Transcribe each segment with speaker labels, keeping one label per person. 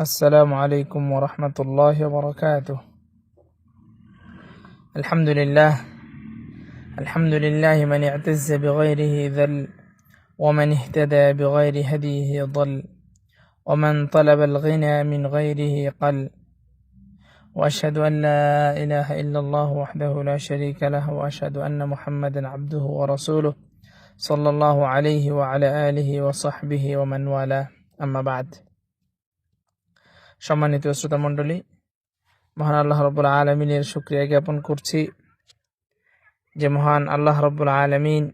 Speaker 1: السلام عليكم ورحمة الله وبركاته. الحمد لله. الحمد لله من اعتز بغيره ذل ومن اهتدى بغير هديه ضل ومن طلب الغنى من غيره قل. وأشهد أن لا إله إلا الله وحده لا شريك له وأشهد أن محمدا عبده ورسوله صلى الله عليه وعلى آله وصحبه ومن والاه. أما بعد. সম্মানিত শ্রোতা মণ্ডলী মহান আল্লাহ রব্বুল আলমিনের শুক্রিয়া জ্ঞাপন করছি যে মহান আল্লাহ রব্বুল আলমিন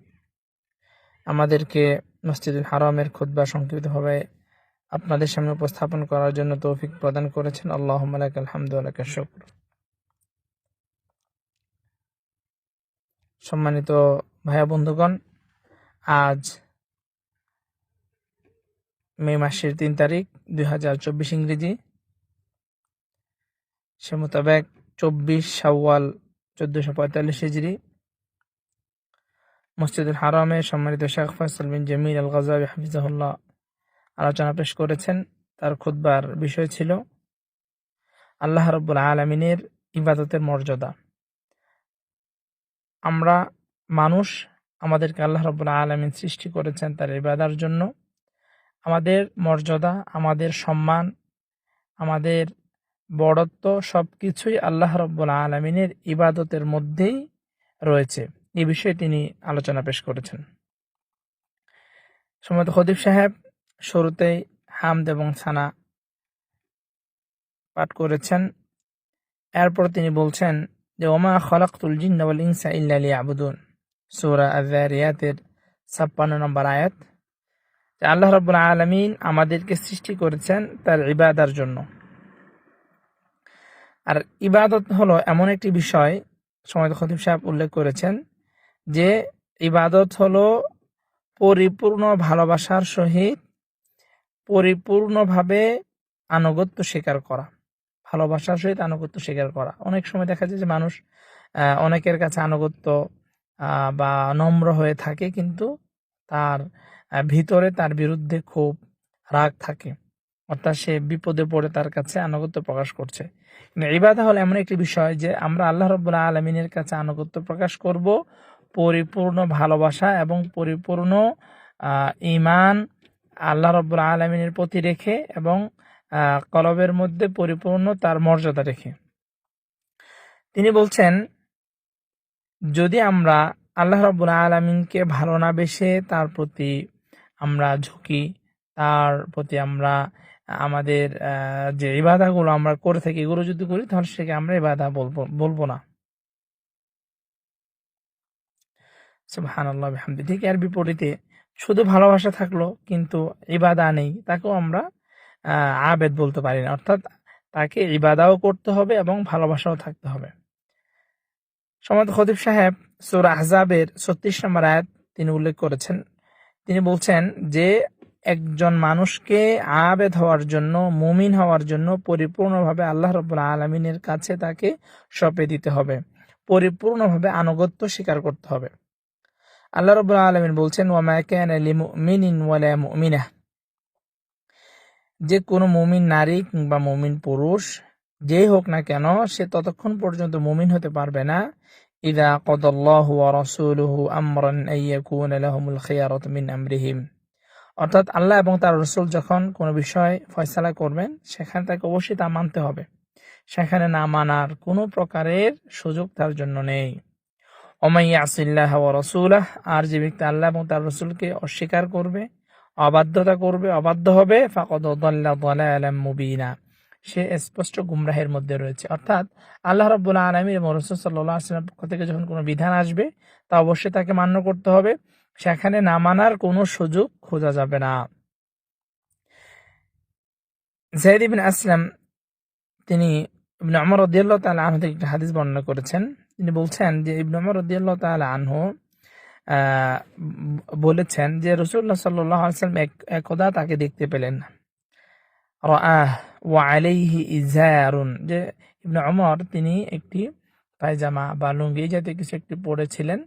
Speaker 1: আমাদেরকে মসজিদুল হারামের খুদ্া সংক্ষিপ্তভাবে আপনাদের সামনে উপস্থাপন করার জন্য তৌফিক প্রদান করেছেন। আল্লাহ মালাক আলহামদুল্লাহ শুক্র। সম্মানিত ভাইয়া বন্ধুগণ, আজ মে মাসের তিন তারিখ দুই হাজার চব্বিশ ইংরেজি। সে মোতাবেক চব্বিশ শাওয়াল চোদ্দশো পঁয়তাল্লিশ হিজড়ি মসজিদুল হারামে সম্মানিত শেখ ফয়সাল বিন জমির আল গাজাবি হাফিজাহুল্লাহ আলোচনা পেশ করেছেন। তার খুদ্বার বিষয় ছিল আল্লাহ রব্বুল আলমিনের ইবাদতের মর্যাদা। আমরা মানুষ আমাদেরকে আল্লাহ রব্বুল আলমিন সৃষ্টি করেছেন তার ইবাদার জন্য। আমাদের মর্যাদা, আমাদের সম্মান, আমাদের বড়ত্ব সব কিছুই আল্লাহ রব্বুল আলমিনের ইবাদতের মধ্যেই রয়েছে। এ বিষয়ে তিনি আলোচনা পেশ করেছেন। সমত খদিব সাহেব শুরুতেই হামদ এবং সানা পাঠ করেছেন। এরপর তিনি বলছেন যে, ওমা খলাকুল জিন্নাওয়াল ইনসা ইল্লালি আবুদুন সৌরা আজারিয়াতের ছাপ্পান্ন নম্বর আয়াত। আল্লাহ রব্বুল আলমিন আমাদেরকে সৃষ্টি করেছেন তার ইবাদার জন্য। আর ইবাদত হলো এমন একটি বিষয়, সময় খতিব সাহেব উল্লেখ করেছেন, যে ইবাদত হলো পরিপূর্ণ ভালোবাসার সহিত পরিপূর্ণভাবে আনুগত্য স্বীকার করা, ভালোবাসার সহিত আনুগত্য স্বীকার করা। অনেক সময় দেখা যায় যে মানুষ অনেকের কাছে আনুগত্য বা নম্র হয়ে থাকে কিন্তু তার ভিতরে তার বিরুদ্ধে খুব রাগ থাকে। অর্থাৎ সে বিপদে পড়ে তার কাছে আনুগত্য প্রকাশ করছে। ইবাদা হল এমন একটি বিষয় যে আমরা আল্লাহ রব্বুল্লাহ আলমিনের কাছে আনুগত্য প্রকাশ করব, পরিপূর্ণ ভালোবাসা এবং পরিপূর্ণ ইমান আল্লাহ রব্বুল্লাহ আলমিনের প্রতি রেখে এবং কলবের মধ্যে পরিপূর্ণ তার মর্যাদা রেখে। তিনি বলছেন, যদি আমরা আল্লাহ রব্বুল্লাহ আলমিনকে ভালো না বেসে তার প্রতি আমরা ঝুঁকি, তার প্রতি আমরা আমাদের যে ইবাদাগুলো আমরা করে থাকি, এগুলো যদি করি, তাহলে সেকে আমরা ইবাদা বলব বলব না। সুবহান আল্লাহ ঠিক এর বিপরীতে, শুধু ভালোবাসা থাকল, কিন্তু ইবাদা নেই, তাকেও আমরা আবেদ বলতে পারি না। অর্থাৎ তাকে ইবাদাও করতে হবে এবং ভালোবাসাও থাকতে হবে। সমাদ খতিব সাহেব সুর আহজাবের ছত্রিশ নম্বর আয়াত তিনি উল্লেখ করেছেন। তিনি বলছেন যে একজন মানুষকে আবেদ হওয়ার জন্য, মুমিন হওয়ার জন্য পরিপূর্ণভাবে আল্লাহ রব্বুল আলমিনের কাছে তাকে সঁপে দিতে হবে। পরিপূর্ণভাবে আনুগত্য স্বীকার করতে হবে। আল্লাহ রব্বুল আলমিন বলছেন ওয়ামিনা যে কোনো মুমিন নারী কিংবা মুমিন পুরুষ, যেই হোক না কেন, সে ততক্ষণ পর্যন্ত মুমিন হতে পারবে না। ইদা কদল্লাহু ওয়া রাসূলুহু আমরান অর্থাৎ আল্লাহ এবং তার রসুল যখন কোনো বিষয়ে ফয়সালা করবেন, সেখানে তাকে অবশ্যই তা মানতে হবে। সেখানে না মানার কোনো প্রকারের সুযোগ তার জন্য নেই। ওমাইয়া আসিল্লাহ ও রসুল্লাহ আর যে ব্যক্তি আল্লাহ এবং তার রসুলকে অস্বীকার করবে, অবাধ্যতা করবে, অবাধ্য হবে, ফাকদ আলম মুবিনা। সে স্পষ্ট গুমরাহের মধ্যে রয়েছে। অর্থাৎ আল্লাহ রব্বুল্লাহ আলমী এবং রসুল সাল্লাহ আসলামের পক্ষ থেকে যখন কোনো বিধান আসবে, তা অবশ্যই তাকে মান্য করতে হবে। সেখানে না মানার কোনো সুযোগ খোঁজা যাবে না। জাহিদ ইবিন আসলাম, তিনি ইবনে আমর রদিয়াল্লাহ তালা আনহু থেকে একটা হাদিস বর্ণনা করেছেন। তিনি বলছেন যে ইবনে আমর রদিয়াল্লাহ তালা আনহু বলেছেন যে রসুল্লাহ সাল্লাহ আসলাম একদা তাকে দেখতে পেলেন। আলাইহি ইজারুন যে ইবনে অমর তিনি একটি পায়জামা বা লুঙ্গি জাতীয় কিছু একটি পরেছিলেন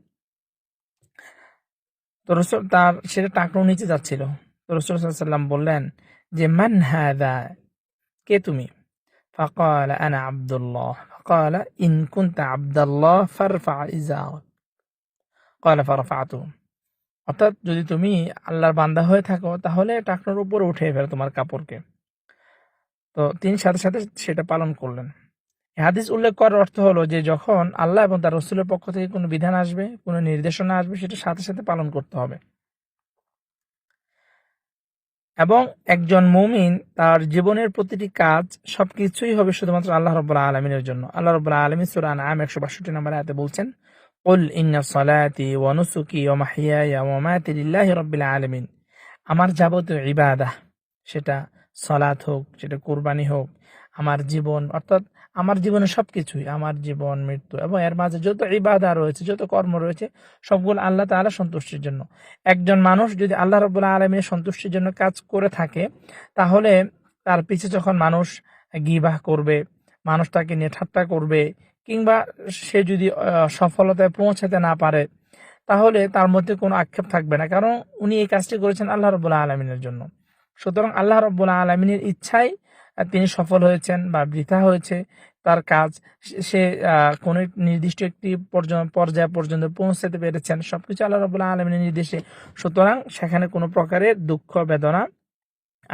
Speaker 1: তো রসুল তার সেটা টাকনো নিচে যাচ্ছিল তো রসুল সাল্লাম বললেন যে মান হাদা কে তুমি فقال أنا عبد الله فقال إن كنت عبد الله فارفع إزارك قال فرفعته অর্থাৎ যদি তুমি আল্লাহর বান্দা হয়ে থাকো তাহলে টাকনোর উপর উঠে ফেলো তোমার কাপড়কে তো তিনি সাথে সাথে সেটা পালন করলেন এই হাদিস উল্লেখ করার অর্থ হলো যে যখন আল্লাহ এবং তার রসুলের পক্ষ থেকে কোনো বিধান আসবে কোনো নির্দেশনা আসবে সেটা সাথে সাথে পালন করতে হবে এবং একজন মুমিন তার জীবনের প্রতিটি কাজ সবকিছুই হবে শুধুমাত্র আল্লাহ রব্বুল্লাহ আলমিনের জন্য আল্লাহ রব্বুল্লাহ আলমী সুরান আম একশো বাষট্টি নম্বর আয়াতে বলছেন قل إن صلاتي ونسكي ومحياي ومماتي لله رب العالمين আমার যাবতীয় ইবাদা সেটা সলাৎ হোক সেটা কোরবানি হোক, আমার জীবন, অর্থাৎ আমার জীবনে সবকিছুই, আমার জীবন, মৃত্যু এবং এর মাঝে যত ইবাদা রয়েছে, যত কর্ম রয়েছে, সবগুলো আল্লাহ তাআলা সন্তুষ্টির জন্য। একজন মানুষ যদি আল্লাহ রবুল্লাহ আলমীর সন্তুষ্টির জন্য কাজ করে থাকে, তাহলে তার পিছে যখন মানুষ গিবাহ করবে, মানুষ তাকে নিয়ে ঠাট্টা করবে, কিংবা সে যদি সফলতায় পৌঁছাতে না পারে, তাহলে তার মধ্যে কোনো আক্ষেপ থাকবে না। কারণ উনি এই কাজটি করেছেন আল্লাহ রবুল্লাহ আলমিনের জন্য। সুতরাং আল্লাহ রব্বুল আলমিনের ইচ্ছায় তিনি সফল হয়েছেন বা বৃথা হয়েছে তার কাজ। সে- কোনো নির্দিষ্ট একটি পর্য- পর্যায় পর্যন্ত পৌঁছাতে পেরেছেন। সবকিছু আল্লাহ রবুল্লাহ আলমিনের নির্দেশে। সুতরাং সেখানে কোনো প্রকারের দুঃখ, বেদনা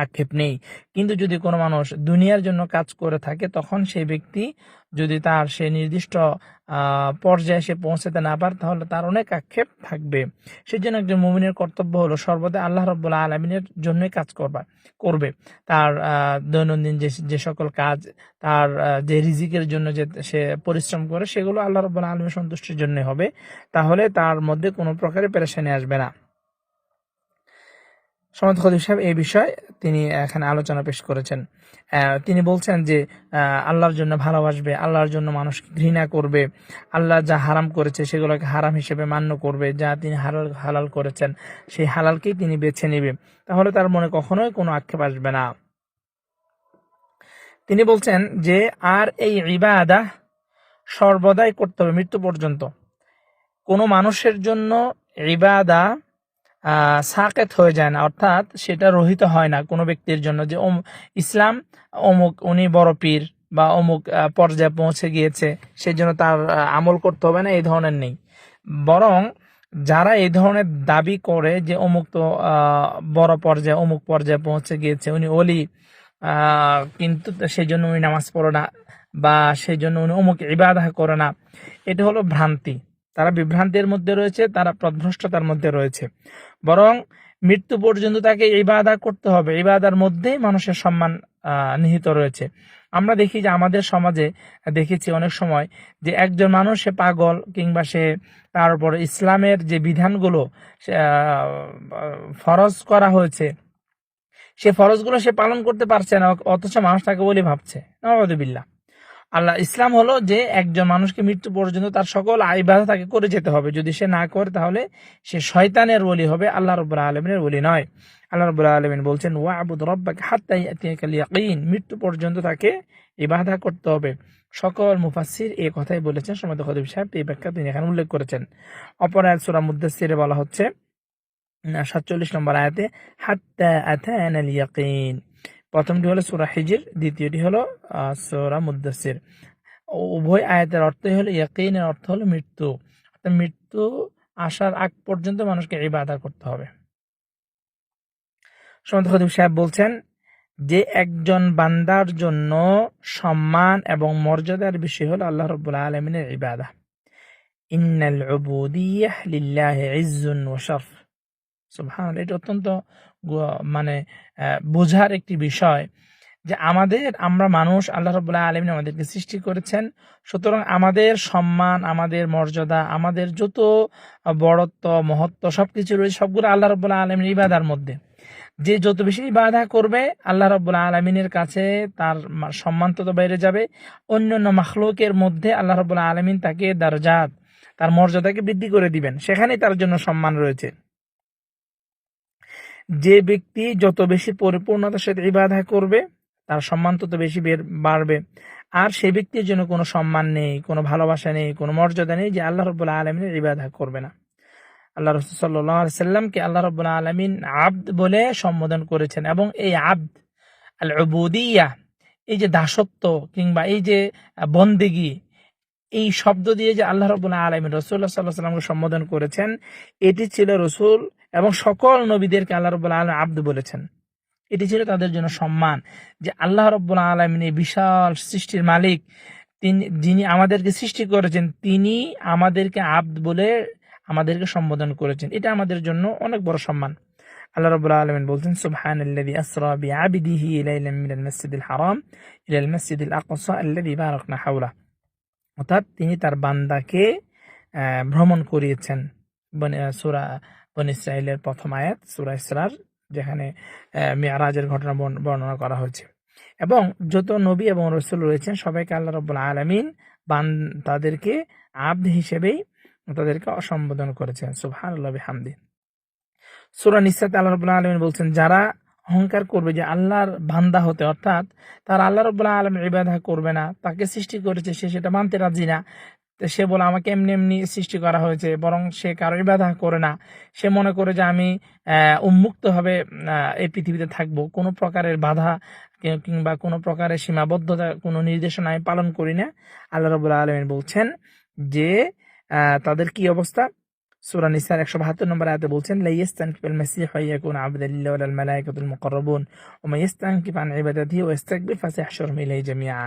Speaker 1: আক্ষেপ নেই। কিন্তু যদি কোনো মানুষ দুনিয়ার জন্য কাজ করে থাকে, তখন সেই ব্যক্তি যদি তার সে নির্দিষ্ট পর্যায়ে সে পৌঁছাতে না পারে, তাহলে তার অনেক আক্ষেপ থাকবে। সেই জন্য একজন মুমিনের কর্তব্য হলো সর্বদা আল্লাহ রব্বুল্লাহ আলমিনের জন্যই কাজ করবা, করবে। তার দৈনন্দিন যে যে সকল কাজ, তার যে রিজিকের জন্য যে সে পরিশ্রম করে, সেগুলো আল্লাহ রব্বুল্লাহ আলমীর সন্তুষ্টির জন্য হবে। তাহলে তার মধ্যে কোনো প্রকারের পেরেশানি আসবে না। সমাজ খদিব সাহেব এই বিষয়ে তিনি এখানে আলোচনা পেশ করেছেন। তিনি বলছেন যে আল্লাহর জন্য ভালোবাসবে আল্লাহর জন্য মানুষকে ঘৃণা করবে, আল্লাহ যা হারাম করেছে সেগুলোকে হারাম হিসেবে মান্য করবে, যা তিনি হালাল হালাল করেছেন, সেই হালালকেই তিনি বেছে নেবে। তাহলে তার মনে কখনোই কোনো আক্ষেপ আসবে না। তিনি বলছেন যে, আর এই ইবাদা সর্বদাই করতে হবে মৃত্যু পর্যন্ত। কোনো মানুষের জন্য ইবাদা সাকেত হয়ে যায় না। অর্থাৎ সেটা রহিত হয় না কোনো ব্যক্তির জন্য যে ইসলাম অমুক, উনি বড় পীর বা অমুক পর্যায়ে পৌঁছে গিয়েছে সেই জন্য তার আমল করতে হবে না। এই ধরনের নেই। বরং যারা এই ধরনের দাবি করে যে, অমুক তো বড় পর্যায়ে, অমুক পর্যায়ে পৌঁছে গিয়েছে, উনি অলি কিন্তু সেই জন্য উনি নামাজ পড়ে না বা সেই জন্য উনি অমুক ইবাদা করে না। এটা হলো ভ্রান্তি। তারা বিভ্রান্তির মধ্যে রয়েছে, তারা প্রভ্রষ্টতার মধ্যে রয়েছে। বরং মৃত্যু পর্যন্ত তাকে ইবাদা করতে হবে। ইবাদার মধ্যেই মানুষের সম্মান নিহিত রয়েছে। আমরা দেখি যে আমাদের সমাজে দেখেছি অনেক সময় যে একজন মানুষ সে পাগল কিংবা সে তার উপর ইসলামের যে বিধানগুলো ফরজ করা হয়েছে, সে ফরজগুলো সে পালন করতে পারছে না, অথচ মানুষ তাকে বলে ভাবছে। নবাদুবিল্লাহ আল্লাহ, ইসলাম হলো যে একজন মানুষকে মৃত্যু পর্যন্ত তার সকল আইবাদা তাকে করে যেতে হবে। যদি সে না করে, তাহলে সে শয়তানের ওলি হবে, আল্লাহ রব্বুল আলমিনের ওলি নয়। আল্লাহ রব্বুল আলমিন বলছেন ওয়া আবুদ রব্বাকে হাত্তাই ইয়াতিয়াকাল ইয়াকিন। মৃত্যু পর্যন্ত তাকে ইবাদা করতে হবে। সকল মুফাসসির এই কথাই বলেছেন সময় খদিব সাহেব, এই ব্যাখ্যা তিনি এখানে উল্লেখ করেছেন। অপর আয়াত সূরা মুদ্দাসসিরে বলা হচ্ছে, সাতচল্লিশ নম্বর আয়াতে, হাত্তা আতানাল ইয়াকিন। প্রথমটি হলো সূরা হিজর, দ্বিতীয়টি হলো সূরা মুদ্দাসির উভয় আয়াতের অর্থই হলো ইয়াকিনের অর্থ হলো মৃত্যু। মৃত্যু আসার আগ পর্যন্ত মানুষকে ইবাদা করতে হবে। সমত খদিব সাহেব বলছেন, যে একজন বান্দার জন্য সম্মান এবং মর্যাদার বিষয় হলো আল্লাহ রব্বুল আলমিনের ইবাদা। ইন্নাল উবুদিয়াহ লিল্লাহি ইজ্জুন ওয়া সুবহানাল্লাহ, এটা অত্যন্ত মানে বোঝার একটি বিষয় যে আমাদের, আমরা মানুষ, আল্লাহ রবুল্লাহ আলমিন আমাদেরকে সৃষ্টি করেছেন। সুতরাং আমাদের সম্মান, আমাদের মর্যাদা, আমাদের যত বড়ত্ব, মহত্ব সব কিছু রয়েছে, সবগুলো আল্লাহ রবুল্লাহ আলমিন ইবাদার মধ্যে। যে যত বেশি ইবাদা করবে, আল্লাহ রব্বুল্লাহ আলমিনের কাছে তার সম্মান তত বেড়ে যাবে। অন্যান্য মাখলুকের মধ্যে আল্লাহ রব্বুল্লাহ আলমিন তাকে দারজাত, তার মর্যাদাকে বৃদ্ধি করে দিবেন। সেখানেই তার জন্য সম্মান রয়েছে। যে ব্যক্তি যত বেশি পরিপূর্ণতার সাথে ইবাদা করবে, তার সম্মান তত বেশি বাড়বে। আর সেই ব্যক্তির জন্য কোনো সম্মান নেই, কোনো ভালোবাসা নেই, কোনো মর্যাদা নেই যে আল্লাহ রব্বুল্লাহ আলমিনের ইবাদা করবে না। আল্লাহ রসুল সাল্লাহ সাল্লামকে আল্লাহ রব্বুল্লাহ আলমিন আব্দ বলে সম্বোধন করেছেন এবং এই আব্দ আল উবুদিয়া এই যে দাসত্ব কিংবা এই যে বন্দেগি, এই শব্দ দিয়ে যে আল্লাহ রবুল্লাহ আলমী রসুল্লাহ সাল্লাহ সাল্লামকে সম্বোধন করেছেন, এটি ছিল রসুল এবং সকল নবীদেরকে আল্লাহ রবুল্লাহ আলম আব্দ বলেছেন। এটি ছিল তাদের জন্য সম্মান যে আল্লাহ রব্বুল্লাহ আলমিন এই বিশাল সৃষ্টির মালিক, তিনি যিনি আমাদেরকে সৃষ্টি করেছেন, তিনি আমাদেরকে আব্দ বলে আমাদেরকে সম্বোধন করেছেন। এটা আমাদের জন্য অনেক বড় সম্মান। আল্লাহ রাব্বুল আলামিন বলছেন, সুবহানাল্লাযী আসরা বিআবদিহি লাইলাম মিনাল মাসজিদিল হারাম ইলাল মাসজিদিল আকসা আল্লাযী বারাকনা হাওলা। অর্থাৎ তিনি তার বান্দাকে ভ্রমণ করিয়েছেন। সূরা বনি ইসরাইলের প্রথম আয়াত সূরা ইসরার যেখানে আহ, মিরাজের ঘটনা বর্ণ- বর্ণনা করা হয়েছে। এবং যত নবী এবং রসুল রয়েছেন সবাইকে আল্লাহ রব্বুল আলমিন বান তাদেরকে আব্দ হিসেবেই তাদেরকে অসম্বোধন করেছেন। সুবহান আল্লাহ হামদি সুরা নিসাতে আল্লাহ রব্বুল আলমিন বলছেন যারা অহংকার করবে যে আল্লাহর বান্দা হতে অর্থাৎ তার আল্লাহ রব্বুল আলম ইবাদা করবে না তাকে সৃষ্টি করেছে সে সেটা মানতে রাজি না তো সে বলে, আমাকে এমনি এমনি সৃষ্টি করা হয়েছে, বরং সে কারও বাধা করে না। সে মনে করে যে আমি উন্মুক্তভাবে এই পৃথিবীতে থাকব। কোনো প্রকারের বাধা কিংবা কোনো প্রকারের সীমাবদ্ধতা, কোনো নির্দেশনা আমি পালন করি না। আল্লাহ রবুল্লা আলমিন বলছেন যে তাদের কি অবস্থা? সূরা নিসার 172 নম্বর আয়াতে বলছেন লা ইয়াস্তানকিফুল মাসীহু ইয়াকুনা আবদান লিল্লাহি ওয়াল মালায়েকাতুল মুকাররাবুন ওয়া ইয়াস্তানকিফ আন ইবাদাতিহি ওয়া ইয়াস্তাকবির ফাসায়হশুরুহুম ইলাইহি জামিআ।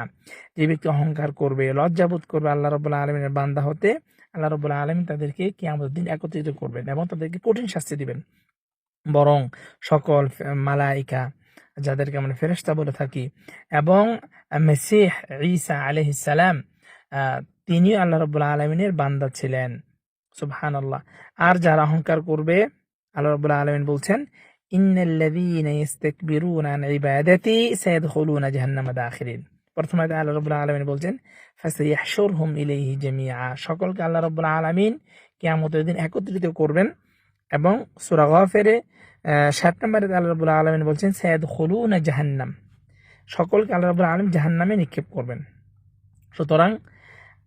Speaker 1: যে ব্যক্তি অহংকার করবে, লজ্জাবোধ করবে আল্লাহ রাব্বুল আলামিনের বান্দা হতে, আল্লাহ রাব্বুল আলামিন তাদেরকে কিয়ামতের দিন একত্রিত করবেন এবং তাদেরকে কঠিন শাস্তি দিবেন। বরং সকল মালাইকা যাদেরকে আমরা ফেরেশতা বলে থাকি এবং মেসিহ ঈসা আলাইহিস সালাম তিনিও আল্লাহ রাব্বুল আলামিনের বান্দা ছিলেন। সুবহানাল্লাহ। আর যারা অহংকার করবে, আল্লাহ রাব্বুল আলামিন বলছেন আল্লাহ আল্লাহ একত্রিত করবেন এবং আল্লাহ বলছেন জাহান্নাম। সকলকে আল্লাহ আলামিন জাহান্নামে নিক্ষেপ করবেন। সুতরাং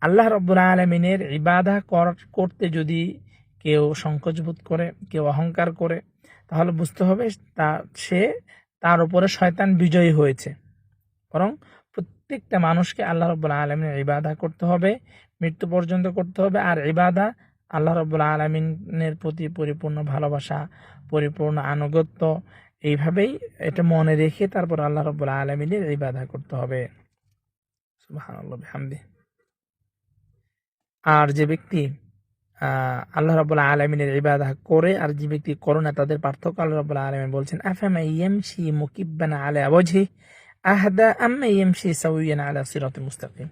Speaker 1: আল্লাহ রব্বুল আলমিনের ইবাদা কর- করতে যদি কেউ সংকোচবোধ করে, কেউ অহংকার করে, তাহলে বুঝতে হবে তা, সে তার উপরে শয়তান বিজয়ী হয়েছে। বরং প্রত্যেকটা মানুষকে আল্লাহ রব্বুল আলমিনের ইবাদা করতে হবে, মৃত্যু পর্যন্ত করতে হবে, আর ইবাদা আল্লাহ রব্বুল আলমিনের প্রতি পরিপূর্ণ ভালোবাসা, পরিপূর্ণ আনুগত্য, এইভাবেই এটা মনে রেখে তারপর আল্লাহ রব্বুল আলমিনের ইবাদা করতে হবে। সুবহানাল্লাহ, বিহামদি। আর যে ব্যক্তি আল্লাহ রাবুল্লাহ আলমিনের ইবাদা করে আর যে ব্যক্তি করে না, তাদের পার্থক্য আল্লাহ রাবুল্লাহ আলমিন বলছেন, আফামা ইয়ামশি মুকিব্বানা আলা ওয়াজহি, আহদা আম্মা ইয়ামশি সাউইয়ান আলা সিরাতুল মুস্তাকিম?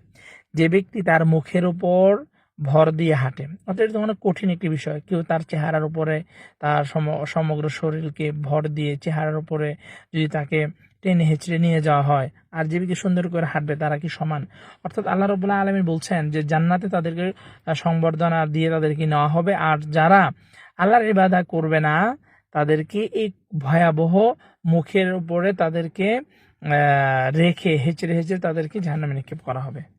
Speaker 1: যে ব্যক্তি তার মুখের উপর ভর দিয়ে হাঁটে। অর্থাৎ এটা অনেক কঠিন একটি বিষয়। কেউ তার চেহারার উপরে, তার সম- সমগ্র শরীরকে ভর দিয়ে চেহারার উপরে যদি তাকে টেনে হেঁচড়ে নিয়ে যাওয়া হয়, আর যে সুন্দর করে হাঁটবে, তারা কি সমান? অর্থাৎ আল্লাহ রবুল্লাহ আলমী বলছেন যে, জান্নাতে তাদেরকে সংবর্ধনা দিয়ে তাদেরকে নেওয়া হবে, আর যারা আল্লাহর ইবাদা করবে না, তাদেরকে এই ভয়াবহ মুখের উপরে তাদেরকে রেখে হেঁচড়ে হেঁচড়ে তাদেরকে জাহান্নামে নিক্ষেপ করা হবে।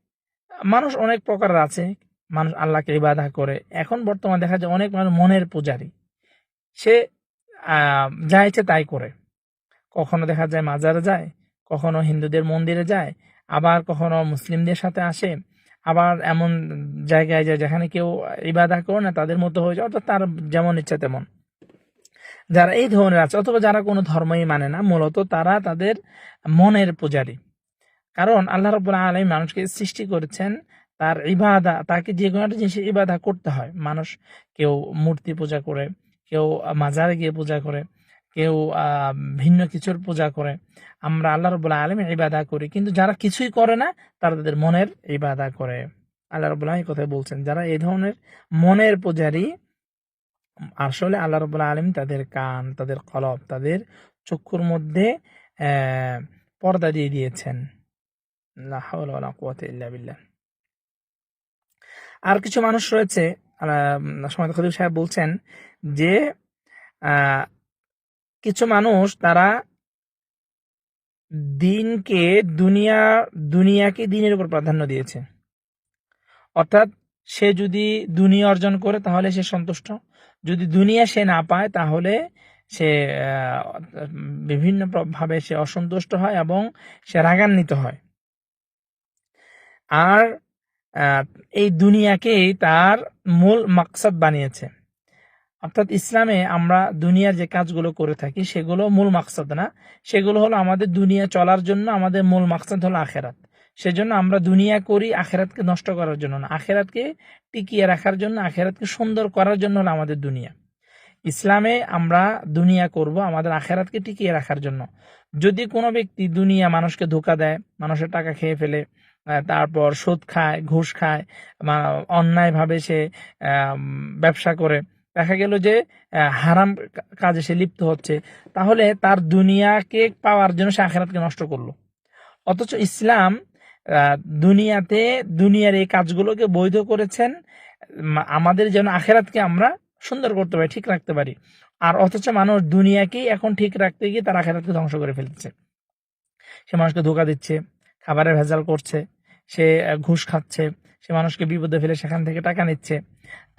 Speaker 1: মানুষ অনেক প্রকারের আছে, মানুষ আল্লাহকে ইবাদা করে। এখন বর্তমানে দেখা যায় অনেক মানুষ মনের পূজারী। সে যা ইচ্ছে তাই করে। কখনো দেখা যায় মাজারে যায়, কখনো হিন্দুদের মন্দিরে যায়, আবার কখনো মুসলিমদের সাথে আসে, আবার এমন জায়গায় যায় যেখানে কেউ ইবাদা করে না, তাদের মতো হয়ে যায়, অর্থাৎ তার যেমন ইচ্ছা তেমন। যারা এই ধরনের আছে, অথবা যারা কোনো ধর্মই মানে না, মূলত তারা তাদের মনের পূজারী। কারণ আল্লাহ রব্বুল্লাহ আলমী মানুষকে সৃষ্টি করেছেন তার ইবাদা, তাকে যে কোনো একটা জিনিসের ইবাদা করতে হয়। মানুষ কেউ মূর্তি পূজা করে, কেউ মাজারে গিয়ে পূজা করে, কেউ ভিন্ন কিছুর পূজা করে। আমরা আল্লাহ রবুল্লাহ আলমের ইবাদা করি, কিন্তু যারা কিছুই করে না, তারা তাদের মনের ইবাদা করে। আল্লাহ রবুল্লাহ এই কথা বলছেন, যারা এই ধরনের মনের পূজারী, আসলে আল্লাহ রবুল্লাহ আলম তাদের কান, তাদের কলব, তাদের চক্ষুর মধ্যে পর্দা দিয়ে দিয়েছেন। বিল্লাহ। আর কিছু মানুষ রয়েছে সময় খদিব সাহেব বলছেন যে কিছু মানুষ তারা দিনকে দুনিয়া দুনিয়াকে দিনের উপর প্রাধান্য দিয়েছে। অর্থাৎ সে যদি দুনিয়া অর্জন করে তাহলে সে সন্তুষ্ট। যদি দুনিয়া সে না পায় তাহলে সে আহ, বিভিন্ন ভাবে সে অসন্তুষ্ট হয় এবং সে রাগান্বিত হয়। আর এই দুনিয়াকেই তার মূল মাকসাদ বানিয়েছে। অর্থাৎ ইসলামে আমরা দুনিয়ার যে কাজগুলো করে থাকি, সেগুলো মূল মাকসাদ না। সেগুলো হলো আমাদের দুনিয়া চলার জন্য আমাদের মূল মাকসাদ হলো আখেরাত। সেজন্য আমরা দুনিয়া করি আখেরাতকে নষ্ট করার জন্য না। আখেরাতকে টিকিয়ে রাখার জন্য, আখেরাতকে সুন্দর করার জন্য হলো আমাদের দুনিয়া। ইসলামে আমরা দুনিয়া করব আমাদের আখেরাতকে টিকিয়ে রাখার জন্য। যদি কোনো ব্যক্তি দুনিয়া মানুষকে ধোকা দেয়, মানুষের টাকা খেয়ে ফেলে তারপর সুদ খায়, ঘুষ খায় অন্যায়ভাবে সে ব্যবসা করে। দেখা গেল যে হারাম কাজে সে লিপ্ত হচ্ছে। তাহলে তার দুনিয়াকে পাওয়ার জন্য সে আখেরাতকে নষ্ট করল? অথচ ইসলাম দুনিয়াতে দুনিয়ার এই কাজগুলোকে বৈধ করেছেন আমাদের যেন আখেরাতকে আমরা সুন্দর করতে পারি, ঠিক রাখতে পারি। আর অথচ মানুষ দুনিয়াকেই এখন ঠিক রাখতে গিয়ে তার আখেরাতকে ধ্বংস করে ফেলছে। সে মানুষকে ধোকা দিচ্ছে। খাবারের ভেজাল করছে, সে ঘুষ খাচ্ছে, সে মানুষকে বিপদে ফেলে সেখান থেকে টাকা নিচ্ছে।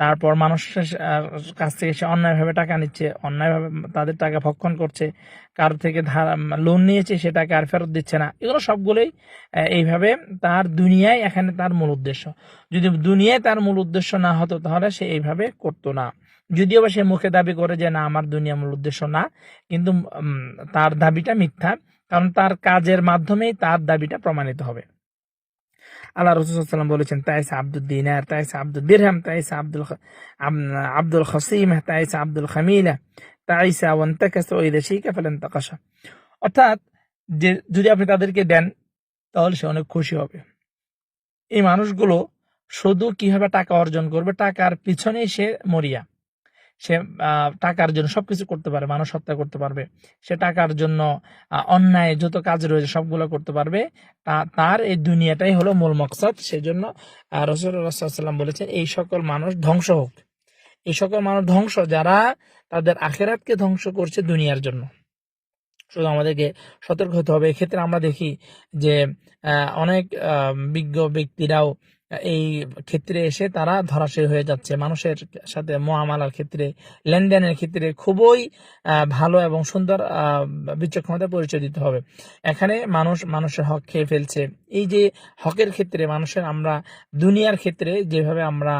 Speaker 1: তারপর মানুষের কাছ থেকে সে অন্যায়ভাবে টাকা নিচ্ছে, অন্যায়ভাবে তাদের টাকা ভক্ষণ করছে, কারও থেকে ধার লোন নিয়েছে সে টাকা আর ফেরত দিচ্ছে না। এগুলো সবগুলোই এইভাবে তার দুনিয়ায় এখানে তার মূল উদ্দেশ্য। যদি দুনিয়ায় তার মূল উদ্দেশ্য না হতো, তাহলে সে এইভাবে করতো না। যদিও বা সে মুখে দাবি করে যে, না, আমার দুনিয়া মূল উদ্দেশ্য না। কিন্তু তার দাবিটা মিথ্যা। কারণ তার কাজের মাধ্যমেই তার দাবিটা প্রমাণিত হবে। আল্লাহ রসুলাম বলেছেন, তাইসা আব্দুল দিনার, তাইসা আব্দুল দিরহাম, তাইসা আব্দুল আব্দুল খসিমা, তাইসা আব্দুল খামিলা, তাইসা ওয়ান্তাকাস ওইদা শিকা ফেলেন তাকাশা। অর্থাৎ যে যদি আপনি তাদেরকে দেন, তাহলে সে অনেক খুশি হবে। এই মানুষগুলো শুধু কীভাবে টাকা অর্জন করবে, টাকার পিছনেই সে মরিয়া। সে টাকার জন্য সবকিছু করতে পারে মানুষ হত্যা করতে পারবে। সে টাকার জন্য অন্যায় যত কাজ রয়েছে সবগুলো করতে পারবে। তার এই দুনিয়াটাই হলো মূল মকসদ। সেজন্য রসুল্লাহাম বলেছেন, এই সকল মানুষ ধ্বংস হোক। এই সকল মানুষ ধ্বংস, যারা তাদের আখেরাতকে ধ্বংস করছে দুনিয়ার জন্য। শুধু আমাদেরকে সতর্ক হতে হবে। এক্ষেত্রে আমরা দেখি যে অনেক বিজ্ঞ ব্যক্তিরাও এই ক্ষেত্রে এসে তারা ধরাশায়ী হয়ে যাচ্ছে। মানুষের সাথে মোয়ামালার ক্ষেত্রে, লেনদেনের ক্ষেত্রে খুবই ভালো এবং সুন্দর বিচক্ষণতা পরিচয় দিতে হবে। এখানে মানুষ মানুষের হক খেয়ে ফেলছে। এই যে হকের ক্ষেত্রে মানুষের আমরা, দুনিয়ার ক্ষেত্রে যেভাবে আমরা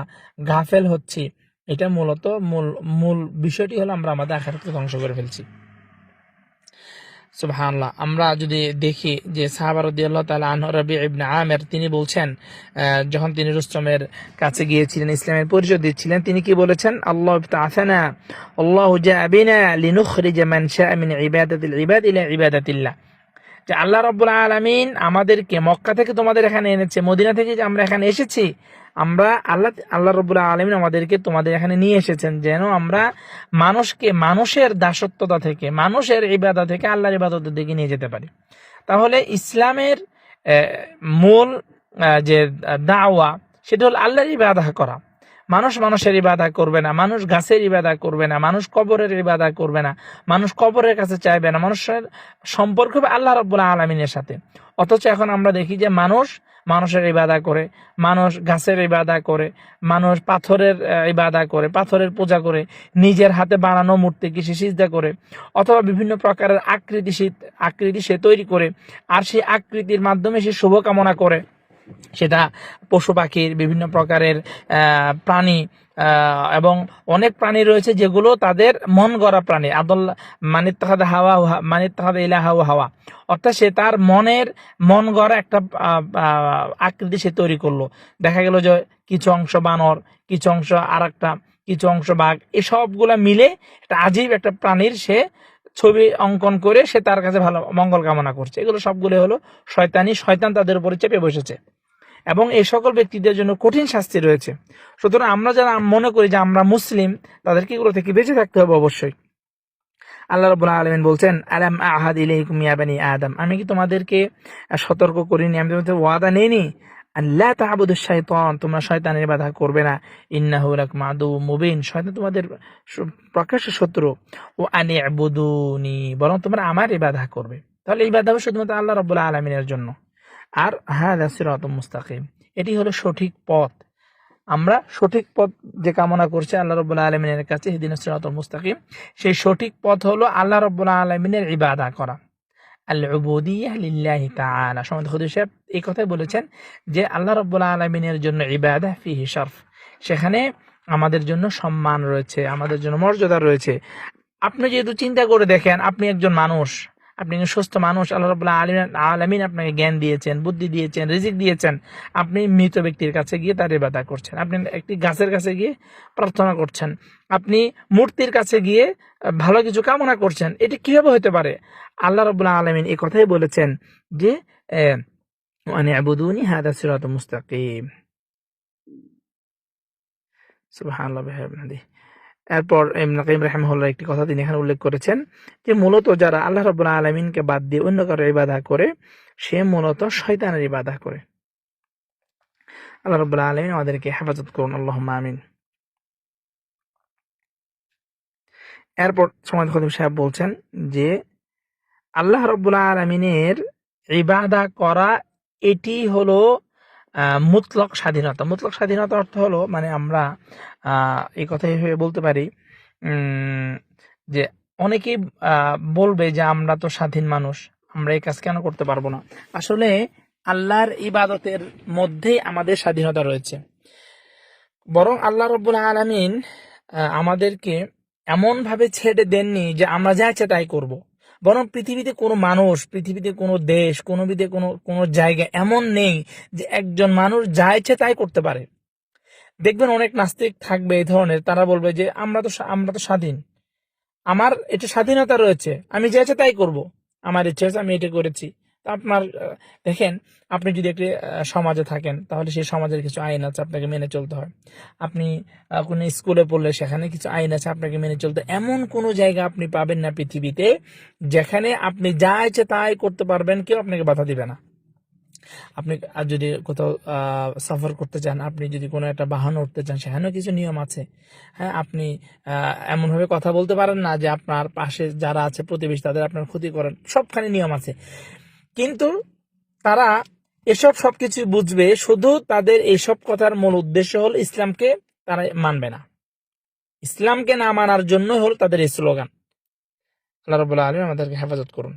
Speaker 1: গাফেল হচ্ছি, এটা মূলত মূল মূল বিষয়টি হলো আমরা আমাদের আখারাতকে ধ্বংস করে ফেলছি। সুবহানাল্লাহ। আমরা যদি দেখি যে আমের, তিনি বলছেন যখন তিনি রুস্তমের কাছে গিয়েছিলেন, ইসলামের পরিচয় দিচ্ছিলেন, তিনি কি বলেছেন? আল্লাহ আল্লাহু জাআ বিনা লিনুখরিজা শাআ ইবাদাতিল ইবাদ ইলা ইবাদাতিল্লাহ। যে আল্লাহ রাব্বুল আলামিন আমাদেরকে মক্কা থেকে তোমাদের এখানে এনেছে, মদিনা থেকে যে আমরা এখানে এসেছি আমরা আল্লাহ আল্লাহ রব্বুল আলমিন আমাদেরকে তোমাদের এখানে নিয়ে এসেছেন যেন আমরা মানুষকে, মানুষের দাসত্বতা থেকে, মানুষের ইবাদা থেকে আল্লাহর ইবাদতের দিকে নিয়ে যেতে পারি। তাহলে ইসলামের মূল যে দাওয়া, সেটা হল আল্লাহর ইবাদা করা। মানুষ মানুষের ইবাদা করবে না, মানুষ গাছের ইবাদা করবে না, মানুষ কবরের ইবাদা করবে না, মানুষ কবরের কাছে চাইবে না, মানুষের সম্পর্ক হবে আল্লাহ রব্বুল আলমিনের সাথে। অথচ এখন আমরা দেখি যে মানুষ মানুষের ইবাদা করে, মানুষ গাছের ইবাদা করে, মানুষ পাথরের ইবাদা করে, পাথরের পূজা করে, নিজের হাতে বানানো মূর্তি কৃষি সিজদা করে, অথবা বিভিন্ন প্রকারের আকৃতি আকৃতি সে তৈরি করে, আর সেই আকৃতির মাধ্যমে সে শুভকামনা করে। সেটা পশু পাখির বিভিন্ন প্রকারের প্রাণী এবং অনেক প্রাণী রয়েছে যেগুলো তাদের মন গড়া প্রাণী। আদল্লা মানিত তাহাদা হাওয়া মানিত তাহাদা ইলা হাওয়া হাওয়া। অর্থাৎ সে তার মনের মন গড়া একটা আকৃতি সে তৈরি করল। দেখা গেল যে কিছু অংশ বানর, কিছু অংশ আর একটা কিছু অংশ বাঘ এই সবগুলা মিলে একটা আজীব একটা প্রাণীর সে ছবি অঙ্কন করে সে তার কাছে ভালো মঙ্গল কামনা করছে। এগুলো সবগুলো হলো শয়তানি, শয়তান তাদের উপরে চেপে বসেছে। এবং এই সকল ব্যক্তিদের জন্য কঠিন শাস্তি রয়েছে। সুতরাং আমরা যারা মনে করি যে আমরা মুসলিম, তাদেরকে এগুলো থেকে বেঁচে থাকতে হবে অবশ্যই। আল্লাহ রাব্বুল আলামিন বলছেন, আলাম আহাদ ইলাইকুম ইয়া আদম? আমি কি তোমাদেরকে সতর্ক করিনি? আমি তোমাদের ওয়াদা নেইনি? আল্লাহ তাহাবুদুর শয়তান তোমরা শয়তানের বাধা করবে না। ইন্নাহু লাকুম আদু মুবিন, শয়তান তোমাদের প্রকাশ্য শত্রু। ও আনি আবুদুনি, বরং তোমরা আমার ইবাদা করবে। তাহলে এই বাধা শুধুমাত্র আল্লাহ রাব্বুল আলামিনের জন্য। আর হ্যাঁ সিরাত মুস্তাকিম। এটি হলো সঠিক পথ। আমরা সঠিক পথ যে কামনা করছি আল্লাহ রব্বুল্লাহ আলমিনের কাছে হিদিন সিরাতুল মুস্তাকিম। সেই সঠিক পথ হলো আল্লাহ রব্বুল্লাহ আলমিনের ইবাদা করা। আল্লাহ তাআলা। সমাদ হুদুর সাহেব, এই কথাই বলেছেন যে আল্লাহ রব্বুল্লাহ আলমিনের জন্য ইবাদা ফি হিসার্ফ সেখানে আমাদের জন্য সম্মান রয়েছে, আমাদের জন্য মর্যাদা রয়েছে। আপনি যেহেতু চিন্তা করে দেখেন, আপনি একজন মানুষ আপনি সুস্থ মানুষ, আল্লাহ রব্বুল্লাহ আলমিন আলমিন আপনাকে জ্ঞান দিয়েছেন, বুদ্ধি দিয়েছেন, রিজিক দিয়েছেন। আপনি মৃত ব্যক্তির কাছে গিয়ে তার ইবাদা করছেন। আপনি একটি গাছের কাছে গিয়ে প্রার্থনা করছেন। আপনি মূর্তির কাছে গিয়ে ভালো কিছু কামনা করছেন। এটি কীভাবে হতে পারে? আল্লাহ রবুল্লাহ আলমিন এই কথাই বলেছেন যে মানে আবুদুনি হাদা সিরাত মুস্তাকিম। সুবহানাল্লাহ, বিহামদিহি। এরপর ইবনে কাইয়িম একটি কথা তিনি এখানে উল্লেখ করেছেন যে মূলত যারা আল্লাহ রাব্বুল আলামিনকে বাদ দিয়ে অন্য কারও ইবাদা করে, সে মূলত শয়তানের ইবাদা করে। আল্লাহ রাব্বুল আলামিন আমাদেরকে হেফাজত করুন, আল্লাহুম্মা আমিন। এরপর সমাজ খতিব সাহেব বলছেন যে আল্লাহ রব্বুল আলমিনের ইবাদা করা এটি হলো মুতলক স্বাধীনতা। মুতলক স্বাধীনতা অর্থ হলো মানে আমরা এই কথা এইভাবে বলতে পারি যে অনেকেই বলবে যে আমরা তো স্বাধীন মানুষ, আমরা এই কাজ কেন করতে পারব না? আসলে আল্লাহর ইবাদতের মধ্যেই আমাদের স্বাধীনতা রয়েছে। বরং আল্লাহ রব্বুল আলমিন আমাদেরকে এমনভাবে ছেড়ে দেননি যে আমরা যা ইচ্ছে তাই করব। বরং পৃথিবীতে কোনো মানুষ, পৃথিবীতে কোনো দেশ, কোনো বিধে কোনো কোনো জায়গা এমন নেই যে একজন মানুষ যা ইচ্ছে তাই করতে পারে। দেখবেন অনেক নাস্তিক থাকবে এই ধরনের। তারা বলবে যে, আমরা তো আমরা তো স্বাধীন। আমার এটা স্বাধীনতা রয়েছে। আমি যা ইচ্ছে তাই করব। আমার ইচ্ছে আছে আমি এটা করেছি। আপনার দেখেন, আপনি যদি একটি সমাজে থাকেন, তাহলে সেই সমাজের কিছু আইন আছে আপনাকে মেনে চলতে হয়। আপনি কোনো স্কুলে পড়লে সেখানে কিছু আইন আছে আপনাকে মেনে চলতে। এমন কোনো জায়গা আপনি পাবেন না পৃথিবীতে, যেখানে আপনি যা ইচ্ছে তাই করতে পারবেন, কেউ আপনাকে বাধা দিবে না। আপনি, আর যদি কোথাও সফর করতে চান, আপনি যদি কোনো একটা বাহন উঠতে চান, সেখানেও কিছু নিয়ম আছে। হ্যাঁ আপনি এমনভাবে কথা বলতে পারেন না যে আপনার পাশে যারা আছে প্রতিবেশী, তাদের আপনার ক্ষতি করেন। সবখানে নিয়ম আছে। কিন্তু তারা এসব সবকিছু বুঝবে, শুধু তাদের এইসব কথার মূল উদ্দেশ্য হল ইসলামকে তারা মানবে না। ইসলামকে না মানার জন্য হল তাদের এই স্লোগান। আল্লাহ রবুল্লাহ আলম আমাদেরকে হেফাজত করুন।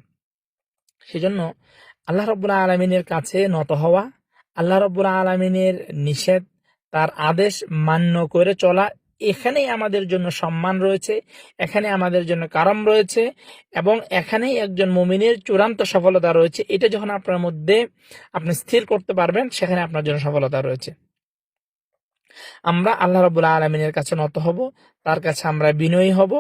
Speaker 1: সেই জন্য আল্লাহ রব্বুল্লাহ আলমিনের কাছে নত হওয়া, আল্লাহ রব্বুল্লাহ আলমিনের নিষেধ, তার আদেশ মান্য করে চলা এখানেই আমাদের জন্য সম্মান রয়েছে, এখানে আমাদের জন্য কারম রয়েছে, এবং এখানেই একজন মুমিনের চূড়ান্ত সফলতা রয়েছে। এটা যখন আপনার মধ্যে আপনি স্থির করতে পারবেন, সেখানে আপনার জন্য সফলতা রয়েছে। আমরা আল্লাহ রবুল্লাহ আলমিনের কাছে নত হব, তার কাছে আমরা বিনয়ী হব,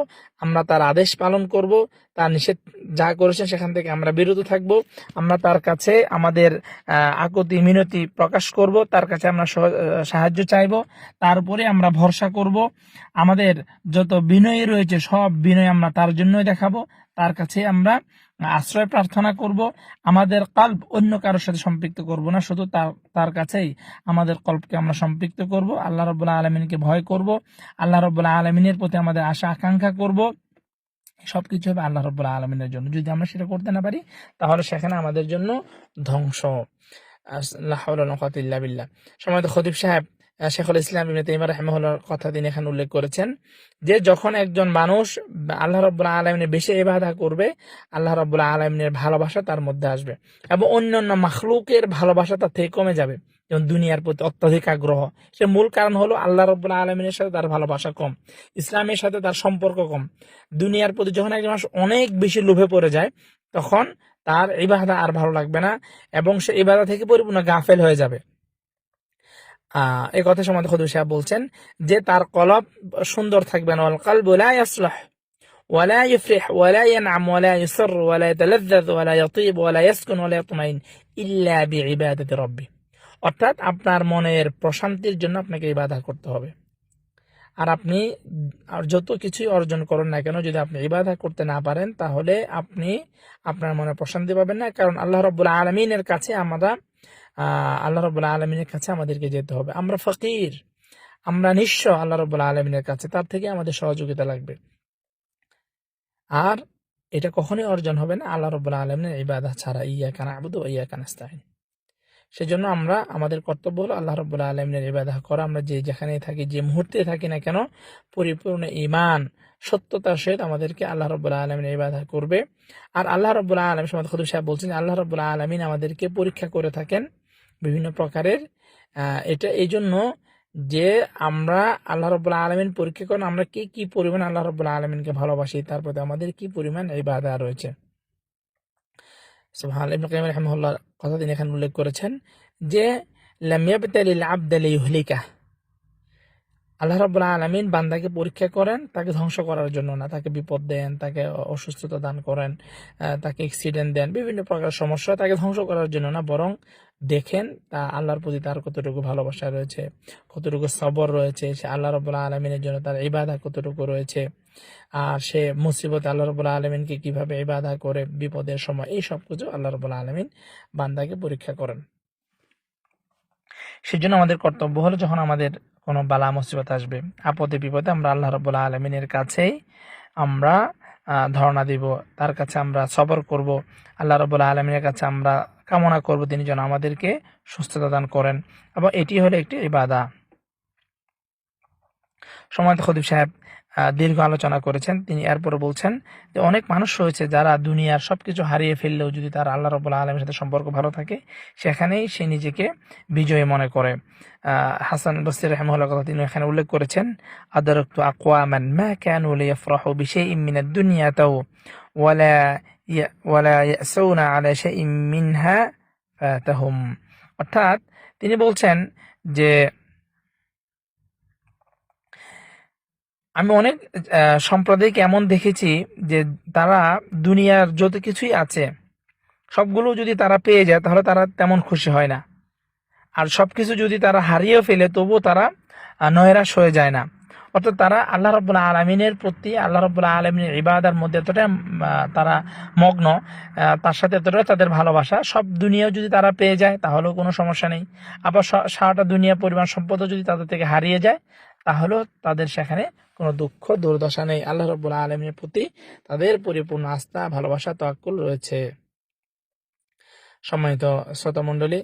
Speaker 1: আমরা তার আদেশ পালন করব, তার নিষেধ যা করেছেন সেখান থেকে আমরা বিরত থাকব, আমরা তার কাছে আমাদের আকতি মিনতি প্রকাশ করব, তার কাছে আমরা সাহায্য চাইব, তার উপরে আমরা ভরসা করব, আমাদের যত বিনয় রয়েছে সব বিনয় আমরা তার জন্যই দেখাবো, তার কাছে আমরা আশ্রয় প্রার্থনা করব, আমাদের কল্প অন্য কারোর সাথে সম্পৃক্ত করব না, শুধু তার তার কাছেই আমাদের কল্পকে আমরা সম্পৃক্ত করব। আল্লাহ রবুল্লাহ আলমিনকে ভয় করব, আল্লাহ রবুল্লাহ আলমিনের প্রতি আমাদের আশা, আকাঙ্ক্ষা করব। সবকিছু হবে আল্লাহ রব্বুল আলমিনের জন্য। যদি আমরা সেটা করতে না পারি, তাহলে সেখানে আমাদের জন্য ধ্বংস। বিল্লাহ। সময় খতিব সাহেব শেখুল ইসলাম ইবনে তাইমিয়া রাহিমাহুল্লাহর কথা তিনি এখানে উল্লেখ করেছেন যে যখন একজন মানুষ আল্লাহ রব্বুল আলমিনের বেশি ইবাদা করবে, আল্লাহ রব্বুল আলমিনের ভালোবাসা তার মধ্যে আসবে এবং অন্যান্য মাখলুকের ভালোবাসা তার থেকে কমে যাবে। যেমন দুনিয়ার প্রতি অত্যাধিক আগ্রহ। সে মূল কারণ হলো আল্লাহ রব্বুল আলমিনের সাথে তার ভালোবাসা কম, ইসলামের সাথে তার সম্পর্ক কম। দুনিয়ার প্রতি যখন একজন মানুষ অনেক বেশি লোভে পড়ে যায়, তখন তার ইবাদা আর ভালো লাগবে না এবং সে ইবাদা থেকে পরিপূর্ণ গাফেল হয়ে যাবে। এই কথা সম্বন্ধে খদু সাহেব বলছেন যে তার কলব সুন্দর থাকবে না ওয়াল কলবু লা ইয়াসলাহ ولا يفرح ولا ينعم ولا يسر ولا يتلذذ ولا يطيب ولا يسكن ولا يطمئن إلا بعبادة ربه অর্থাৎ আপনার মনের প্রশান্তির জন্য আপনাকে ইবাদা করতে হবে আর আপনি আর যত কিছুই অর্জন করেন না কেন যদি আপনি ইবাদা করতে না পারেন তাহলে আপনি আপনার মনে প্রশান্তি পাবেন না কারণ আল্লাহ রব্বুল আলমিনের কাছে আমরা আহ, আল্লাহ রব্বুল আলমিনের কাছে আমাদেরকে যেতে হবে। আমরা ফকির। আমরা নিঃস্ব আল্লাহ রব্বুল আলমিনের কাছে। তার থেকে আমাদের সহযোগিতা লাগবে। আর এটা কখনোই অর্জন হবে না আল্লাহ রব্বুল আলমিনের ইবাদা ছাড়া। ইয়া কানা আবুদু ইয়া কানাস্তাইন সেজন্য আমরা, আমাদের কর্তব্য হলো আল্লাহ রব্বুল্লাহ আলমিনের ইবাদা করা। আমরা যে যেখানে থাকি, যে মুহূর্তে থাকি না কেন, পরিপূর্ণ ইমান সত্যতার সহিত আমাদেরকে আল্লাহ রব্বুল্লাহ আলমিনের ইবাদা করবে। আর আল্লাহ রব্বুল্লাহ আলম সমাদ খদুর সাহেব বলছেন আল্লাহ রব্বুল্লাহ আলমিন আমাদেরকে পরীক্ষা করে থাকেন। বিভিন্ন প্রকারের এটা এই জন্য যে আমরা আল্লাহ রব্বুল্লাহ আলমিন পরীক্ষা করেন, আমরা কি কি পরিমাণ আল্লাহ রব্বুল্লাহ আলমিনকে ভালোবাসি, তার প্রতি আমাদের কি পরিমাণ এই বাধা রয়েছে কথা তিনি এখানে উল্লেখ করেছেন যে লামিয়া আবদালি হলিকা আল্লাহ রাব্বুল আলামিন বান্দাকে পরীক্ষা করেন, তাকে ধ্বংস করার জন্য না। তাকে বিপদ দেন, তাকে অসুস্থতা দান করেন তাকে অ্যাক্সিডেন্ট দেন, বিভিন্ন প্রকার সমস্যা তাকে ধ্বংস করার জন্য না। বরং দেখেন তা আল্লাহর প্রতি তার কতটুকু ভালোবাসা রয়েছে, কতটুকু সবর রয়েছে, সে আল্লাহ রবুল্লা আলমিনের জন্য তার ইবাদা কতটুকু রয়েছে, আর সে মুসিবত আল্লাহ রবুল্লা আলমিনকে কীভাবে ইবাদা করে, বিপদের সময়, এই সব কিছু আল্লাহ রবুল্লা আলমিন বান্দাকে পরীক্ষা করেন। সেজন্য আমাদের কর্তব্য হলো যখন আমাদের কোনো বালা মুসিবত আসবে, আপদে বিপদে আমরা আল্লাহ রবুল্লা আলমিনের কাছেই আমরা ধর্ণা দিব, তার কাছে আমরা সবর করব, আল্লাহ রবুল্লা আলমিনের কাছে আমরা কামনা করব তিনি যেন আমাদেরকে সুস্থতা দান করেন। এবং এটি হলো একটি ইবাদা। সময় খদিব সাহেব দীর্ঘ আলোচনা করেছেন। তিনি এরপরে বলছেন যে, অনেক মানুষ রয়েছে যারা দুনিয়ার সবকিছু হারিয়ে ফেললেও যদি তার আল্লাহ রবুল্লা আলমের সাথে সম্পর্ক ভালো থাকে, সেখানেই সে নিজেকে বিজয়ী মনে করে। হাসান বসির রহমুল্লাহ কথা তিনি এখানে উল্লেখ করেছেন, আদারক্তু আকওয়ামান মা কানু লিয়াফরাহু বিশাইইন মিনাদ দুনিয়া তাও ওয়ালা ওয়ালা ইয়াসুনা আলা শাইইন মিনহা ফাতাহুম। অর্থাৎ তিনি বলছেন যে আমি অনেক সম্প্রদায়কে এমন দেখেছি যে তারা দুনিয়ার যত কিছুই আছে, সবগুলো যদি তারা পেয়ে যায়, তাহলে তারা তেমন খুশি হয় না। আর সব কিছু যদি তারা হারিয়েও ফেলে, তবুও তারা নৈরাশ হয়ে যায় না। অর্থাৎ তারা আল্লাহ রব্বুল্লাহ আলমিনের প্রতি, আল্লাহ রব্বুল্লাহ আলমিনের ইবাদার মধ্যে এতটা তারা মগ্ন তার সাথে এতটা তাদের ভালোবাসা, সব দুনিয়াও যদি তারা পেয়ে যায়, তাহলেও কোনো সমস্যা নেই। আবার সারাটা দুনিয়া পরিমাণ সম্পদও যদি তাদের থেকে হারিয়ে যায় তাহলেও তাদের সেখানে কোনো দুঃখ, দুর্দশা নেই। আল্লাহ রব্বুল্লাহ আলমিনের প্রতি তাদের পরিপূর্ণ আস্থা, ভালোবাসা তয়াক্কুল রয়েছে। সম্মানিত শ্রোতা মণ্ডলী,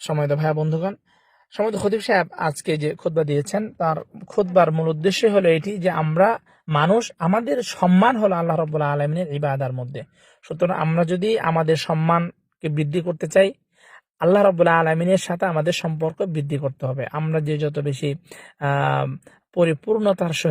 Speaker 1: সম্মানিত ভাইয়া বন্ধুগণ, সম্মানিত খতিব সাহেব, আজকে যে খুতবা দিয়েছেন, তার খুতবার মূল উদ্দেশ্য হলো এটি যে আমরা মানুষ, আমাদের সম্মান হলো আল্লাহ রব্বুল্লাহ আলমিনের ইবাদার মধ্যে। সুতরাং আমরা যদি আমাদের সম্মানকে বৃদ্ধি করতে চাই আল্লাহ রবুল্লা আলমিনের সাথে আমাদের সম্পর্ক বৃদ্ধি করতে হবে। আমরা যে যত বেশি পরিপূর্ণতার সহিত